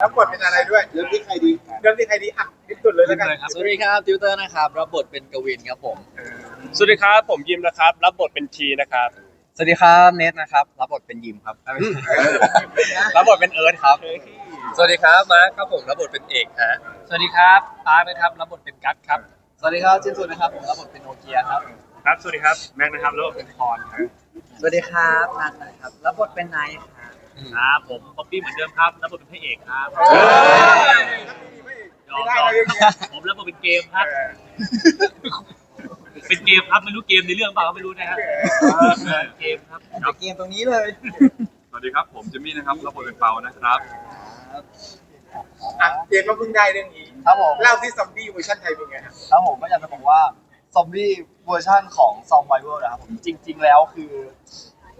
แล้วบทเป็นอะไรด้วยเริ่มที่ใครดีเริ่มที่ใครดีอะที่สุดเลยแล้วกันสวัสดีครับติวเตอร์นะครับรับบทเป็นกวินครับผมสวัสดีครับผมยิมนะครับ รับบทเป็นทีนะครับสวัสดีครับเนทนะครับ รับบทเป็นยิมครับรับบทเป็นเอิร์ธครับ สวัสดีครับมาร์คครับผมรับบทเป็นเอกฮะสวัสดีครับปาร์คนะครับรับบทเป็นกั๊กครับสวัสดีครับจินสุนนะครับผมรับบทเป็นโนเกียครับครับสวัสดีครับแม็กนะครับรับบทเป็นพรครับสวัสดีครับนัทนะครับรับบทเป็นไนท์ ครับครับผมป๊อปปี้เหมือนเดิมครับรับบทเป็นพระเอกครับไม่ได้เลยเนี่ยผมรับบทเป็นเกมครับ เป็นเกมครับไม่รู้เกมในเรื่องเปล่าก็ไม่รู้นะฮะเกมครับเกมตรงนี้เลยสวัสดีครับ ผมจิมมี่นะครับรับบทเป็นเปานะครับ อะเกมก็เพิ่งได้เรื่องนี้ครับผมเล่าที่ซอมบี้เวอร์ชันไทยเป็นไงครับครับผมก็อยากจะบอกว่าซอมบี้เวอร์ชันของซอมไบเวอร์นะครับผมจริง ๆ แล้วคือ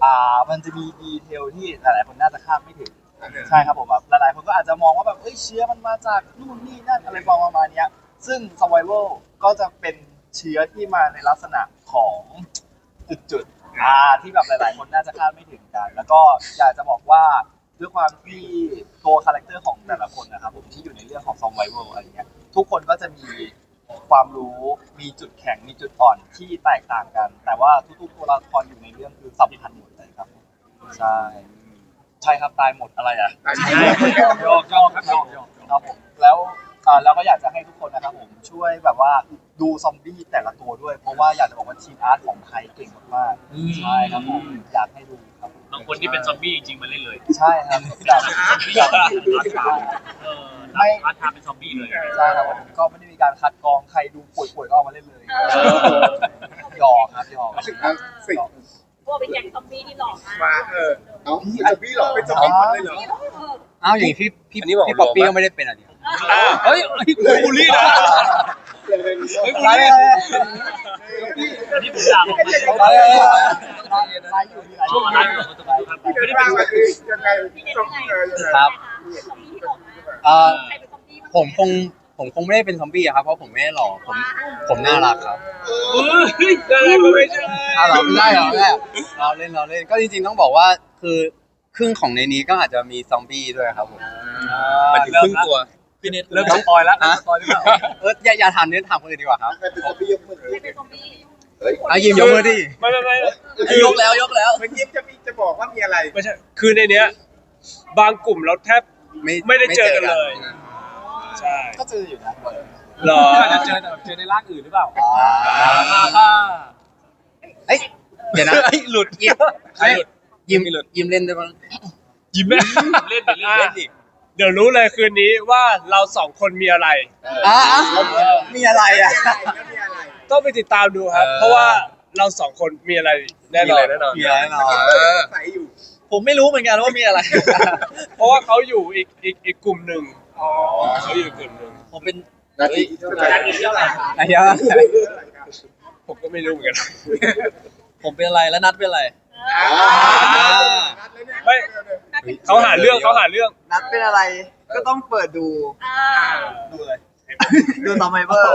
อ่ามันจะมีดีเทลที่หลายๆคนน่าจะคาดไม่ถึง ใช่ครับผมแบบหลายๆคนก็อาจจะมองว่าแบบเอ้ยเชื้อมันมาจากนู่นนี่นั่นอะไรประมาณเนี้ย ซึ่ง survival ก็จะเป็นเชื้อที่มาในลักษณะของจุดๆอ่าที่แบบหลาย ๆ คนน่าจะคาดไม่ถึงกัน แล้วก็อยากจะบอกว่าด้วยความที่ตัวคาแรคเตอร์ของแต่ละคนนะครับผมที่อยู่ในเรื่องของ survival อะไรเงี้ยทุกคนก็จะมี ความรู้มีจุดแข็งมีจุดอ่อนที่แตกต่างกัน แต่ว่าทุกๆตัวละครอยู่ในเรื่องคือสัมพันธ์หมดเลยครับใช่ใช่ครับตายหมดอะไรอะยอกยอกครับยอกยอกครับผมแล้วอ่าเราก็อยากจะให้ทุกคนนะครับผมช่วยแบบว่าดูซอมบี้แต่ละตัวด้วย เพราะว่าอยากจะบอกว่าทีมอาร์ตของไทยเก่งมากๆใช่ครับผมอยากให้ดูครับผมบางคนที่เป็นซอมบี้จริงๆมาเล่นเลย ใช่ครับอยากซอมบี้อาร์ตคาเอออาร์ตคาเป็นซอมบี้เลย ใช่ครับผมก็ไม่ได้มีการคัดกรองใครดูป่วยๆก็เอามาเล่นเลยหยอกครับหยอกสิพวกเป็นแก๊งซอมบี้ที่หลอกมามาเออเอ้าพี่ซอมบี้เหรอเป็นซอมบี้หมดเลยเหรออ้าวอย่างนี้พี่พี่อันนี้บอกพี่ป๊อปปี้รวมปะก็ไม่ได้เป็นอะดิเฮ้ยบูลลี่นะเรื่องเฮ้ยบูลไปลี่เลยอันนี้ผมด่าผมไปเลยไลฟ์อยู่ที่ไหนช่วงอะไรผมจะดูครับที่ไม่เดิได้นเป็นทางมาคือยังไงซอมเออยังไงครับซ อมบี้ที่หลอกมาเอ่อใครเป็นซอมบี้ผมคงผมคงไม่ได้เป็นซอมบี้อะครับเพราะผมไม่ได้หล่อผมผมน่ารักครับเฮ้ยอะไรก็ไม่ใช่อ้าวเหรอไม่ได้เหรอไม่ได้เหรอเราเล่นเราเล่นก็จริงๆต้องบอกว่าคือครึ่งของในนี้ก็อาจจะมีซอมบี้ด้วยครับผมมันถึงครึ่งตัว พี่เน็ตเริ่มสปอยแล้วฮะสปอยหรือเปล่าเอออย่าอย่าถามเนื้อถามคนอื่นดีกว่าครับใครเป็นซอมบี้ยกมือใครเป็นซอมบี้เฮ้ยอะยิมยกมือดิไม่ไม่ไม่ยกแล้วยกแล้วเหมือนยิ้มจะมีจะบอกว่ามีอะไร ไม่ใช่ คือในเนี้ย บางกลุ่มเราแทบ ไม่ได้เจอกันเลย ใช่ก็เจออยู่นะหรออาจจะเจอแต่เจอในร่างอื่นหรือเปล่าเอ้ยเดี๋ยวนะหลุดยิมใครหลุดยิมยิมเล่นได้บ้างยิ้มไหมเล่นไปเล่นเล่นดิเดี๋ยวรู้เลยคืนนี้ว่าเราสองคนมีอะไรอะมีอะไรอะแล้วมีอะไรต้องไปติดตามดูครับเออเพราะว่าเราสองคนมีอะไรแน่นอนมีอะไรแน่นอนมีอะไรแน่นอนใส่อยู่ ผมไม่รู้เหมือนกันว่ามีอะไร เพราะว่าเขาอยู่อีกอีกอีกกลุ่มหนึ่งเขาอยู่อีกกลุ่มหนึ่งผมเป็นนาทีที่เท่าไหร่อะไรอะผมก็ไม่รู้เหมือนกัน ผมเป็นอะไรแล้วนัดเป็นอะไรไม่เขาหาเรื่องเขาหาเรื่อง นัดเป็นอะไรก็ต้องเปิดดูอ่าดูเลยดูซอมไบเวอร์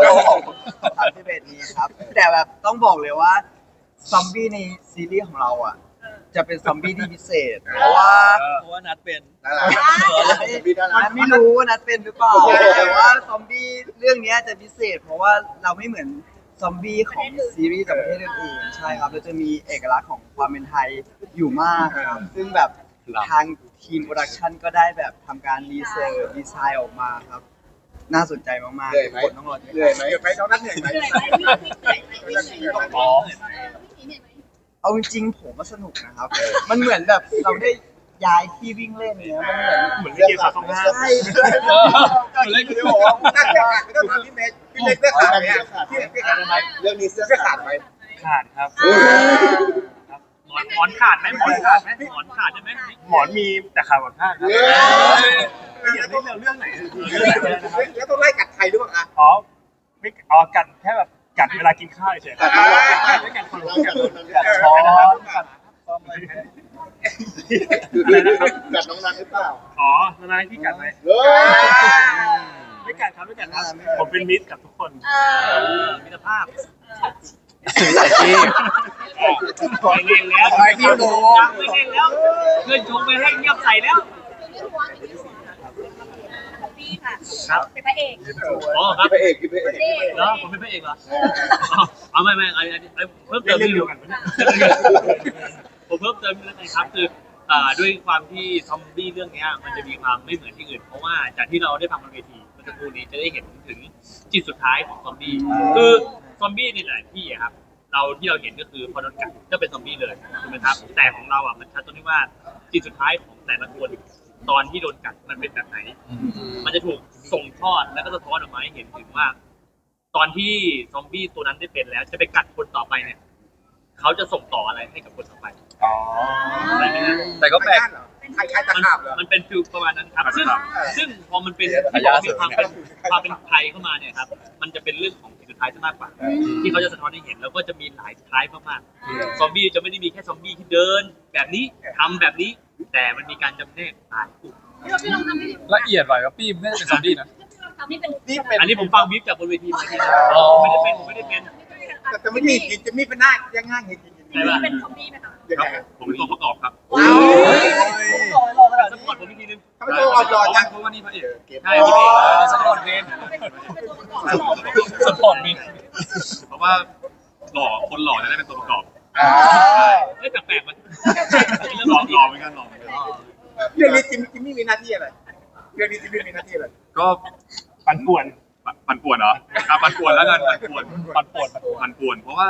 สามสิบเอ็ดนี้ครับ แต่แบบต้องบอกเลยว่าซอมบี้ในซีรีส์ของเราอะ จะเป็นซอมบี้ที่พิเศษ เพราะว่าเพราะว่านัดเป็นน่ารักซอมบี้น่ารันักทไม่รู้ว่านัดเป็นหรือเปล่าแต่ว่าซอมบี้เรื่องเนี้ยจะพิเศษ เพราะว่าเราไม่เหมือนซอมบี้ของซีรีส์จากประเทศอื่นๆใช่ครับเราจะมีเอกลักษณ์ของความเป็นไทยอยู่มากครับซึ่งแบบครับทางทีมโปรดักชันก็ได้แบบทำการรีเสิร์ชดีไซน์ออกมาครับ น่าสนใจมากๆเหนื่อยไหมทุกคนต้องรอติดเหนื่อยตามไหมเดี๋ยวไปน้องนัดเหนื่อยไหม เหนื่อยไหมวิ่งเหนื่อยไหมวิ่งเหนื่อยไหมอ๋อวิ่งเหนื่อยไหม เอาจริงๆผมว่าสนุกนะครับ มันเหมือนแบบเราได้ย้ายที่วิ่งเล่นเนี้ยมันเหมือนเหมือนเล่นเกมขาเข้าห้า ใช่เหมือนเล่นเกมบอกว่านัดเสื้อขาดไม่ต้องทำพี่เมย์พี่เมย์เสื้อขาดไหมอะพี่เมย์เสื้อขาดไหมเรื่องนี้เสื้อเสื้อขาขาดดไหไหมมขาดครับเฮ้ยหมอนหมอนขาดไหมหมอนขาดไหมหมอนขาดได้ไหมหมอนมีแต่ขาดหมอนข้างครับแล้วต้องเรื่องไหนแล้วต้องไล่กัดใครด้วยอะอ๋อไม่อ๋อกัดแค่แบบ กัดเวลากินข้าวเฉยกัดๆไม่กัดคนเรากัดคนกัดช้อนกัดกัดน้องนัทหรือเปล่าอ๋อนานาพี่กัดไหมเฮ้ยไม่กัดครับไม่กัดครับผมเป็นมิตรกับทุกคนเออมิตรภาพอาชีพไม่เล่นแล้วไม่ที่รู้ไม่เล่นแล้วเพื่อนชงไปให้เงียบใส่แล้ว เป็นพระเอกอ๋อครับ พระเอกคือพระเอก นี่แล้วผมเป็นพระเอกเหรอเอาไม่ไม่อันนี้เพิ่มเติมนิดนึงผมเพิ่มเติมนิดนึงนะครับคืออ่าด้วยความที่ซอมบี้เรื่องเนี้ยมันจะมีความไม่เหมือนที่อื่น เพราะว่าจากที่เราได้ฟังบนเวทีเมื่อสักครู่นี้จะได้เห็นถึงจิตสุดท้ายของซอมบี้คือซอมบี้ในหลายที่อะครับ เราที่เราเห็นก็คือพอโดนกัดก็เป็นซอมบี้เลยถูกไหมครับ แต่ของเราอะมันชัดตรงที่ว่าจิตสุดท้ายของแต่ละคน ตอนที่โดนกัดมันเป็นแบบไหน มันจะถูกส่งทอดแล้วก็สะท้อนออกมาให้เห็นถึงว่า ตอนที่ซอมบี้ตัวนั้นได้เป็นแล้วจะไปกัดคนต่อไปเนี่ยเขาจะส่งต่ออะไรให้กับคนต่อไปอะไรไหมฮะแต่ก็แปลกใครใครตะมันขาบเหรอ มันเป็นฟิลประมาณนั้นครับ ซึ่งซึ่งพอมันเป็นพยามีความเป็นความเป็นไทยเข้ามาเนี่ยครับ มันจะเป็นเรื่องของสิ่งสุดท้ายซะมากกว่า ที่เขาจะสะท้อนให้เห็นแล้วก็จะมีหลายท้ายมากๆซอมบี้จะไม่ได้มีแค่ซอมบี้ที่เดิน แบบนี้ทำแบบนี้ แต่มันมีการจำแนกตายกลุ่มพี่เราพี่ลองทำให้ดูละเอียดหน่อยครับพี่ไม่ได้เป็นซอมบี้นะ พี่ลองทำให้เป็นนี่เป็นอันนี้ผมฟังวิฟจากบนเวทีมาทีนะอ๋อ ไม่ได้เป็นผมไม่ได้เป็นแต่แต่ไม่มีจริงจะมีเป็นหน้ายังง่ายจริงจริงไหนล่ะเป็นซอมบี้ไหมคะยังไงผมเป็นตัวประกอบครับว้าวสปอร์ตผมอีกทีนึงทำไมต้องเอาหล่อจังเพราะว่านี่พระเอกใช่พี่เอกสปอร์ตเมนเป็นตัวประกอบหล่อไหมสปอร์ตเมนเพราะว่าหล่อคนหล่อจะได้เป็นตัวประกอบเฮ้ยแปลกๆมันหล่อหล่อเหมือนกันหล่อ เหมือนกันเรื่องนี้จิมจิมมี่มีหน้าที่อะไรเรื่องนี้จิมมี่มีหน้าที่อะไรก็ปั่นป่วนปั่นปั่นป่วนเหรออะปั่นป่วนแล้วกันปั่นป่วนปั่นป่วนปั่นป่วนเพราะว่า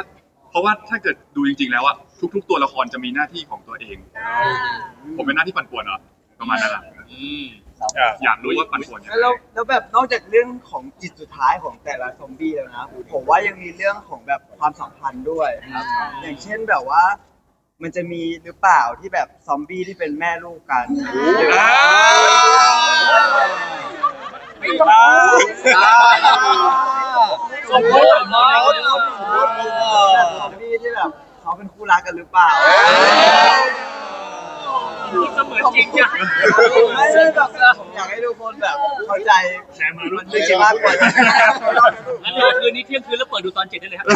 เพราะว่าถ้าเกิดดูจริง ๆ แล้วอะทุก ๆ ตัวละครจะมีหน้าที่ของตัวเอง ผมเป็นหน้าที่ปั่นป่วนเหรอประมาณนั้นแหละอืมอยากรู้ว่าปั่นป่วนยังไง แล้วแล้วแบบนอกจากเรื่องของจิตสุดท้ายของแต่ละซอมบี้แล้วนะ ผมว่ายังมีเรื่องของแบบความสัมพันธ์ด้วยครับ อย่างเช่นแบบว่า มันจะมีหรือเปล่าที่แบบซอมบี้ที่เป็นแม่ลูกกันหรือว่าไม่ได้สมมติสมมติซอมบี้ที่แบบเขาเป็นคู่รักกันหรือเปล่าพูดเสมื อนจริงจ้ะไม่ใช่แบบผมอยากให้ทุกคนแบบเข้าใจแชร์มารุ่มันนไม่ใช่มากกว่างั้นรอคืนนี้เที่ยงคืนแล้วเปิดดูตอนเจ็ดได้เลยครับ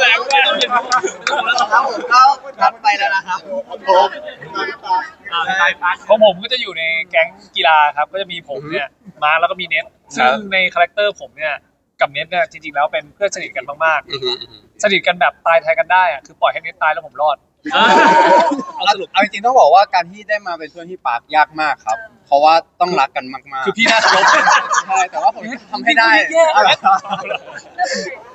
แรงแรงต้องเรียนรู้แล้วครับผมก็ทัดไปแล้วนะครับอ่าสายพาร์ทของผมก็จะอยู่ในแก๊งกีฬาครับ ก็จะมีผมเนี่ยมาแล้วก็มีเน็ตซึ่งในคาแรคเตอร์ผมเนี่ยกับเน็ตเนี่ยจริงๆแล้วเป็นเพื่อนสนิทกันมากๆสนิทกันแบบตายแทนกันได้อะคือปล่อยให้เน็ตตายแล้วผมรอด เอาสรุปเอาจริงๆต้องบอกว่าการที่ได้มาเป็นเพื่อนที่ปาร์คยากมากครับ เพราะว่าต้องรักกันมากๆคือพี่น่าเคารพใช่แต่ว่าผมทำให้ได้แย่ๆเอาเหรอ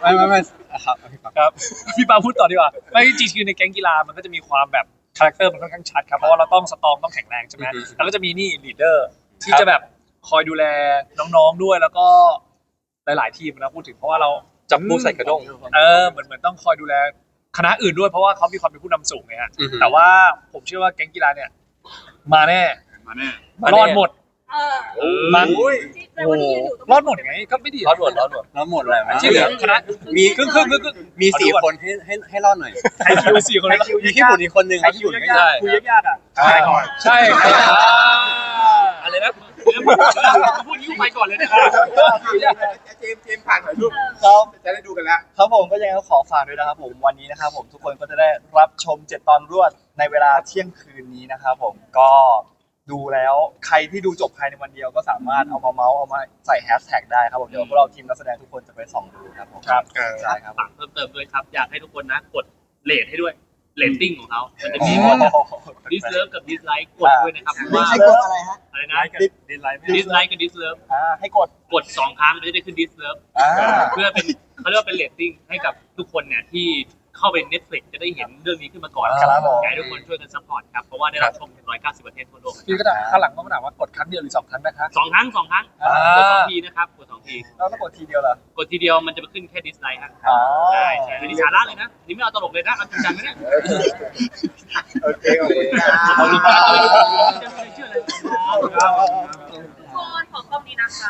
ไม่ไม่ไม่ครับเอาพี่ปาร์คครับ พี่ปาพูดต่อดีกว่าไม่จริงๆคือในแก๊งกีฬามันก็จะมีความแบบคาแรคเตอร์มันค่อนข้างชัดครับเพราะว่าเราต้องสตรองต้องแข็งแรงใช่ไหมแล้วก็จะมีนี่ลีดเดอร์ที่จะแบบคอยดูแลน้องๆด้วยแล้วก็หลายๆทีมนะพูดถึงเพราะว่าเรา จับปูใส่กระด้ง เออเหมือนเหมือนต้องคอยดูแล คณะอื่นด้วยเพราะว่าเขามีความเป็นผู้นำสูงไงฮะอือฮึ แต่ว่าผมเชื่อว่าแก๊งกีฬาเนี่ย มาแน่มาแน่รอดหมด เออมาแต่วันนี้อยู่รอดหมดไงก็ไม่ดีรอดหมดรอดหมดแล้วหมดเลยไหมที่เหลือคณะมีครึ่งครึ่งครึ่งครึ่งมีสี่คนให้ให้ให้รอดหน่อยไอคิวสี่คนเลยมีขี้ฝุ่นอีกคนนึงครับขี้ฝุ่นไม่ได้คุยยากๆอะใช่ใช่อะไรนะ พูดยิ้วไปก่อนเลยนะครับเจมส์เจมส์ผ่านหน่อยลูกครับจะได้ดูกันแล้วครับผมก็ยังไงก็ขอฝากด้วยนะครับผมวันนี้นะครับผมทุกคนก็จะได้รับชม7ตอนรวดในเวลาเที่ยงคืนนี้นะครับผมก็ดูแล้วใครที่ดูจบภายในวันเดียวก็สามารถเอามาเมาส์เอามาใส่แฮชแท็กได้ครับผมเดี๋ยวพวกเราทีมนักแสดงทุกคนจะไปส่องดูครับผมครับใช่ครับฝากเพิ่มเติมด้วยครับ อยากให้ทุกคนนะกดเลทให้ด้วยเลตติ้งของเขามันจะโอ้มีโหดิสเลิฟกับดิสไลค์กดด้วยนะครับเพราะว่าให้กดอะไรฮะ อะไรนะดิสดิสไลค์กับดิสเลิฟอ่าให้กดกดสองครั้งมันจะได้ขึ้นดิสเลิฟอ่าเพื่อเป็นเขาเรียกว่าเป็นเรตติ้งให้กับทุกคนเนี่ยที่ เข้าไป Netflix จะได้เห็นเรื่องนี้ขึ้นมาก่อนครับผม อยากให้ทุกคนช่วยกันซัพพอร์ตครับ เพราะว่าได้รับชม190 ประเทศทั่วโลกพี่ก็ถามข้างหลังก็มาถามว่ากดครั้งเดียวหรือสองครั้งนะคะ สองครั้งสองครั้งอ่า กดสองทีนะครับกดสองทีเราต้องกดทีเดียวเหรอกดทีเดียวมันจะไปขึ้นแค่ดิสไลค์ครับอ๋อใช่ใช่อันนี้สาระเลยนะอันนี่ไม่เอาตลกเลยนะเอาจริงจังนะเนี่ยโอเคขอบคุณครับขอบคุณครับเชื่อเลยทุกคนขอคอมนี้นะคะ